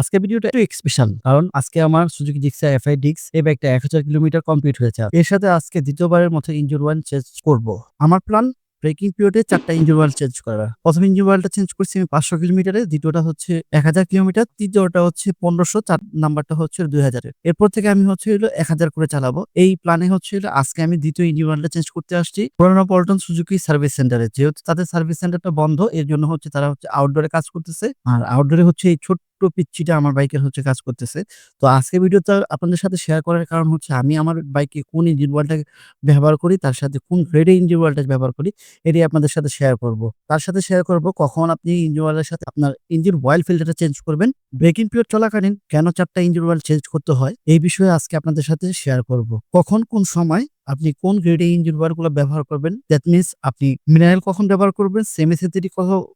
আজকে ভিডিওটা একটু স্পেশাল কারণ আজকে আমার সুজুকি জিক্সা এফআই ডিক্স এই বাইকটা এক হাজার কিলোমিটার কমপ্লিট হয়েছে। এর সাথে আজকে দ্বিতীয়বারের মতো ইঞ্জিন ওয়ান চেঞ্জ করব। আমার প্ল্যান ব্রেকিং পিরিয়ডে চারটা ইঞ্জিন ওয়াল চেঞ্জ করা প্রথম ইঞ্জিন ওয়ালটা চেঞ্জ করছি আমি পাঁচশো কিলোমিটারে, দ্বিতীয়টা হচ্ছে এক হাজার কিলোমিটার, তৃতীয়টা হচ্ছে পনেরোশো, চার নাম্বারটা হচ্ছে দুই হাজারের এরপর থেকে আমি হচ্ছে হলো এক হাজার করে চালাবো। এই প্ল্যানে হচ্ছে হলো আজকে আমি দ্বিতীয় ইঞ্জিন ওয়ালটা চেঞ্জ করতে আসছি পুরানো পল্টন সুজুকি সার্ভিস সেন্টারে যেহেতু তাদের সার্ভিস সেন্টারটা বন্ধ, এর জন্য হচ্ছে তারা হচ্ছে আউটডোরে কাজ করতেছে। আর আউটডোরে হচ্ছে এই ছোট্ট পিচ্ছিটা আমার বাইকের হচ্ছে কাজ করতেছে। তো আজকে ভিডিওটা আপনাদের সাথে শেয়ার করার কারণ হচ্ছে আমি আমার বাইকে কোন ইঞ্জিন ওয়ালটা ব্যবহার করি, তার সাথে কোন গ্রেডে ইঞ্জিন ওয়ালটা ব্যবহার করি এটি আপনাদের সাথে শেয়ার করব। তার সাথে শেয়ার করব কখন আপনি ইঞ্জিন ওয়ালের সাথে আপনার ইঞ্জিন অয়েল ফিল্টারটা চেঞ্জ করবেন ব্রেকিং পিরিয়ড চলাকালীন কেন চারটা ইঞ্জিন অয়েল চেঞ্জ করতে হয়, এই বিষয়ে আজকে আপনাদের সাথে শেয়ার করব। কখন, কোন সময় আপনি কোন গ্রেডে ইঞ্জিন ওয়ারগুলো ব্যবহার করবেন? দ্যাট মিনস আপনি মিনারেল কখন ব্যবহার করবেন? সেমি সিনথেটিক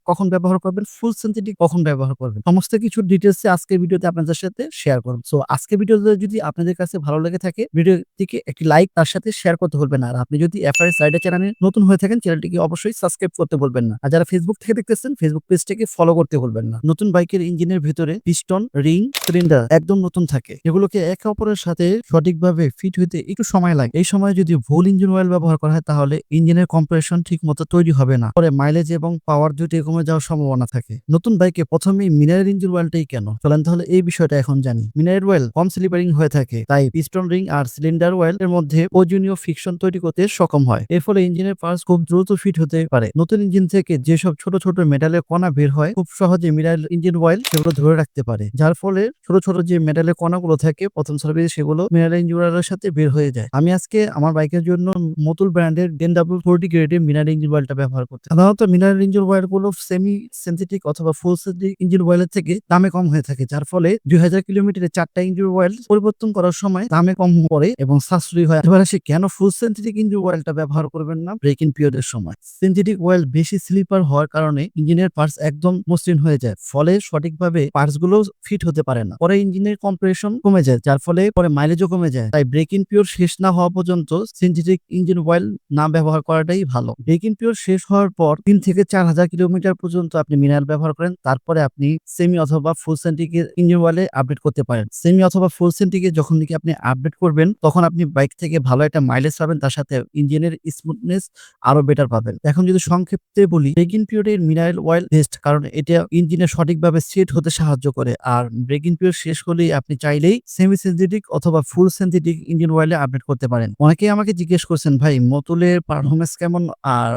কখন ব্যবহার করবেন? ফুল সিনথেটিক কখন ব্যবহার করবেন? সমস্ত কিছু ডিটেলস আজকের ভিডিওতে আপনাদের সাথে শেয়ার করব। সো আজকে ভিডিওতে যদি আপনাদের কাছে ভালো লেগে থাকে, ভিডিওটিকে একটি লাইক তার সাথে শেয়ার করতে ভুলবেন না। আর আপনি যদি এফআরএস সাইডে চ্যানেলে নতুন হয়ে থাকেন চ্যানেলটিকে অবশ্যই সাবস্ক্রাইব করতে ভুলবেন না। আর যারা ফেসবুক থেকে দেখতেছেন ফেসবুক পেজটিকে ফলো করতে ভুলবেন না। নতুন বাইকের ইঞ্জিনের ভিতরে পিস্টন রিং সিলিন্ডার একদম নতুন থাকে। এগুলোকে একে অপরের সাথে সঠিকভাবে ফিট হইতে একটু সময় লাগে। এই সময় যদি ভুল ইঞ্জিন অয়েল ব্যবহার করা হয়, তাহলে ইঞ্জিনের কম্প্রেশন ঠিক মতো তৈরি হবে না। পরে মাইলেজ এবং পাওয়ার দুটি কমে যাওয়ার সম্ভাবনা থাকে। নতুন বাইকে প্রথমেই মিনারেল ইঞ্জিন অয়েলটাই কেন? চলেন তাহলে এই বিষয়টা এখন জানি। মিনারেল অয়েল কম স্লিপারিং হয়ে থাকে, তাই পিস্টন রিং আর সিলিন্ডার অয়েল এর মধ্যে প্রয়োজনীয় ফিকশন তৈরি করতে সক্ষম হয়। এর ফলে ইঞ্জিনের পার্টস খুব দ্রুত ফিট হতে পারে। নতুন ইঞ্জিন থেকে যেসব ছোট ছোট মেটালের কণা বের হয়, খুব সহজে মিনারেল ইঞ্জিন অয়েল সেগুলো ধরে রাখতে পারে। যার ফলে ছোট ছোট যে মেটালের কণাগুলো থাকে, প্রথম সার্ভিসে সেগুলো মিনারেল ইঞ্জিন অয়েলের সাথে বের হয়ে যায়। আমি আজকে আমার বাইকের জন্য মতুল ব্র্যান্ডের ডেন ডাব্লিউ ফোরটি গ্রেডের মিনার ইঞ্জিন অয়েলটা ব্যবহার করতে সাধারণত মিনার ইঞ্জিন অয়েলগুলো সেমি সিনথেটিক অথবা ফুল সিনথেটিক ইঞ্জিন অয়েলের থেকে দামে কম হয়ে থাকে, যার ফলে দুই হাজার কিলোমিটারে চারটা ইঞ্জিন অয়েল পরিবর্তন করার সময় দামে কম পড়ে এবং সাশ্রয়ী হয়। এবার আসে কেন ফুল সিনথেটিক ইঞ্জিন অয়েলটা ব্যবহার করবেন না? ব্রেক ব্রেকিং পিরিয়ডের সময়। সিনথেটিক অয়েল বেশি স্লিপার হওয়ার কারণে ইঞ্জিনের পার্টস একদম মসৃণ হয়ে যায়, ফলে সঠিকভাবে পার্টসগুলো ফিট হতে পারে না। পরে ইঞ্জিনের কম্প্রেশন কমে যায়, যার ফলে পরে মাইলেজও কমে যায়। তাই ব্রেকিং পিরিয়ড শেষ না হওয়া পর্যন্ত সিনথেটিক ইঞ্জিন অয়েল না ব্যবহার করাটাই ভালো। ব্রেকিং পিরিয়ড শেষ হওয়ার পর তিন থেকে চার হাজার কিলোমিটার পর্যন্ত আপনি মিনারেল ব্যবহার করেন, তারপরে আপনি সেমি অথবা ফুল সেন্টিকের ইঞ্জিন অয়েলে আপডেট করতে পারেন। সেমি অথবা ফুল সেন্টিকে যখন নাকি আপনি আপডেট করবেন, তখন আপনি বাইক থেকে ভালো একটা মাইলেজ পাবেন, তার সাথে ইঞ্জিনের স্মুথনেস আরও বেটার পাবেন। এখন যদি সংক্ষেপে বলি ব্রেকিং পিরিয়ডের মিনারেল অয়েল বেস্ট কারণ এটা ইঞ্জিনে সঠিকভাবে সেট হতে সাহায্য করে। আর ব্রেকিং পিরিয়ড শেষ হলেই আপনি চাইলেই সেমি সিনথেটিক অথবা ফুল সিনথেটিক ইঞ্জিন অয়েলে আপডেট করতে পারেন। অনেকেই আমাকে জিজ্ঞেস করছেন ভাই মতুলের পারফরমেন্স কেমন? আর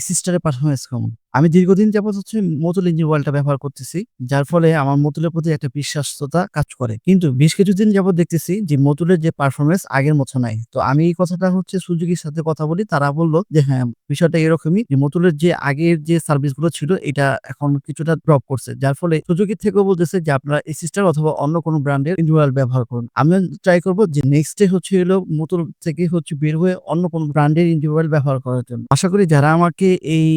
সিস্টারের পারফরমেন্স কেমন? আমি দীর্ঘদিন যাবত হচ্ছে মতুল ইঞ্জিন অয়েলটা ব্যবহার করতেছি, যার ফলে আমার মতুলের প্রতি একটা বিশ্বাসতা কাজ করে। কিন্তু বেশ কিছুদিন যাবত দেখতেছি যে মতুলের যে পারফরমেন্স আগের মতো নাই। তো আমি এই কথাটা হচ্ছে সুযোগীর সাথে কথা বলি, তারা বলল যে হ্যাঁ বিষয়টা এরকমই যে মতুলের যে আগের যে সার্ভিসগুলো ছিল, এটা এখন কিছুটা ড্রপ করছে। যার ফলে সুযোগীর থেকেও বলতেছে যে আপনারা এই সিস্টার অথবা অন্য কোনো ব্র্যান্ডের ইঞ্জিন অয়েল ব্যবহার করুন। আমি ট্রাই করব যে নেক্সট ডে হচ্ছে হলো মতুল থেকে হচ্ছে বের হয়ে অন্য কোনো ব্র্যান্ডের ইঞ্জিন অয়েল ব্যবহার করার জন্য। আশা করি যারা আমাকে এই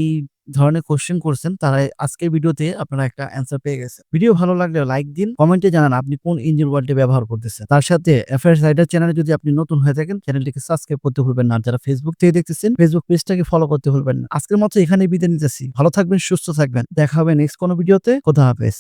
ধরনের কোশ্চেন করছেন, তারা আজকের ভিডিওতে আপনারা একটা অ্যান্সার পেয়ে গেছে ভিডিও ভালো লাগলে লাইক দিন কমেন্টে জানান আপনি কোন ইঞ্জিন ওয়ার্ল্ডে ব্যবহার করতেছেন। তার সাথে এফআইআর রাইডার চ্যানেলে যদি আপনি নতুন হয়ে থাকেন চ্যানেলটিকে সাবস্ক্রাইব করতে ভুলবেন না। যারা ফেসবুক থেকে দেখতেছেন ফেসবুক পেজটাকে ফলো করতে ভুলবেন না। আজকের মতো এখানে বিদায় নিতেছি। ভালো থাকবেন, সুস্থ থাকবেন। দেখা হবে নেক্সট কোনো ভিডিওতে। কোথা হাফেজ।